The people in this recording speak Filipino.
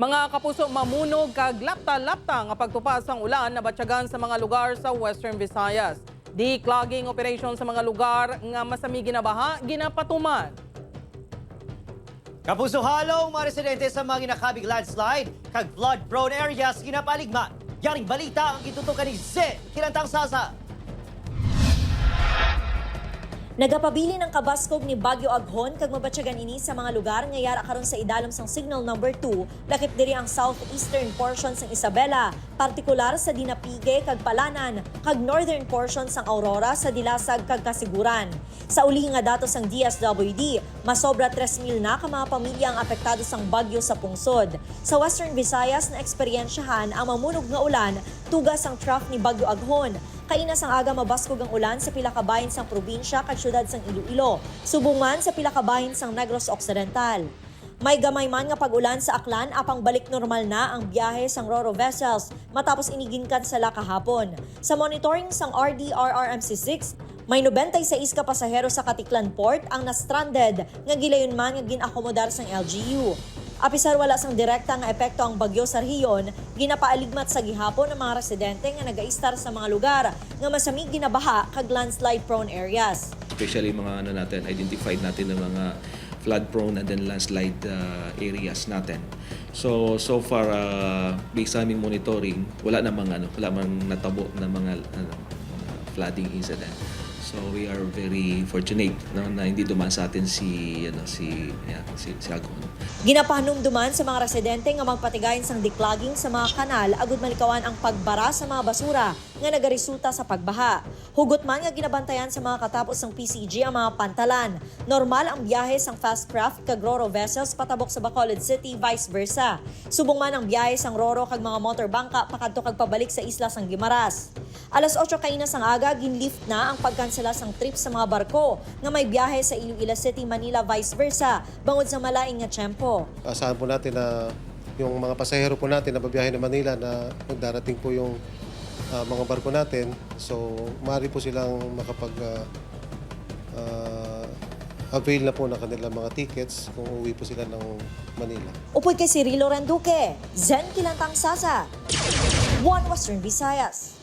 Mga kapuso mamunog kag lapta-lapta nga pagtupas ang ulan na batyagan sa mga lugar sa Western Visayas. Declogging operation sa mga lugar nga masami ginabaha ginapatuman. Kapuso halong mga residente sa mga ginakabig landslide kag flood-prone areas ginapaligman. Yaring balita ang gitutukan ni Z. Kilantang Sasa. Nagapabili ng kabaskog ni Bagyo Aghon kag mabatyagan ini sa mga lugar nga yara karon sa idalom sang signal number 2 lakip diri ang southeastern portion sang Isabela, partikular sa Dinapige kag Palanan kag northern portion sang Aurora sa Dilasag kag Kasiguran. Sa uli nga datos sang DSWD, masobra 3,000 na ka mga pamilya ang apektado sang bagyo sa pungsod. Sa Western Visayas na eksperyensyahan ang mamunog nga ulan tugas ang trough ni Bagyo Aghon Kainas ang aga mabaskog ang ulan sa pila sang probinsya kag syudad sang Iloilo. Subong man sa pila sang Negros Occidental. May gamay man nga pag-ulan sa Aklan apang balik normal na ang biyahe sang Roro vessels matapos iniginkan sala kahapon. Sa monitoring sang RDRRMC6, may 96 ka pasahero sa Katiklan Port ang na-stranded nga gilayon man nga ginakomodar sang LGU. Apisar wala sang direkta nga epekto ang bagyo sa rehiyon, ginapaaligmat sa gihapon ng mga residente nga nagaistar sa mga lugar nga masami ginabaha kag landslide prone areas. especially mga ano natin, identified natin ng mga flood prone and then landslide uh, areas natin. So so far uh, based sa aming monitoring, wala namang ano, wala mang natabo na mga ano, flooding incident. So we are very fortunate no, na hindi dumaan sa atin si ano si yeah, si, si Agon. Ginapahanumduman sa mga residente nga magpatigayon sang declogging sa mga kanal agud malikawan ang pagbara sa mga basura nga nagaresulta sa pagbaha. Hugot man nga ginabantayan sa mga katapos ng PCG ang mga pantalan. Normal ang biyahe sang fast craft kag Roro vessels patabok sa Bacolod City vice versa. Subong man ang biyahe sang Roro kag mga motorbangka pakadto kag pabalik sa isla sang Gimaras. Alas 8 kaina sang aga ginlift na ang pagkansela sang trip sa mga barko nga may biyahe sa Iloilo City, Manila vice versa bangod sa malaing nga tiyempo. Asahan po natin na yung mga pasahero po natin na babiyahe na Manila na magdarating po yung ah, mga barko natin. So, maaari po silang makapag ah, ah, avail na po ng kanilang mga tickets kung uwi po sila ng Manila. Upoy kay Cirilo Randuque, Zen Kilantang Sasa, One Western Visayas.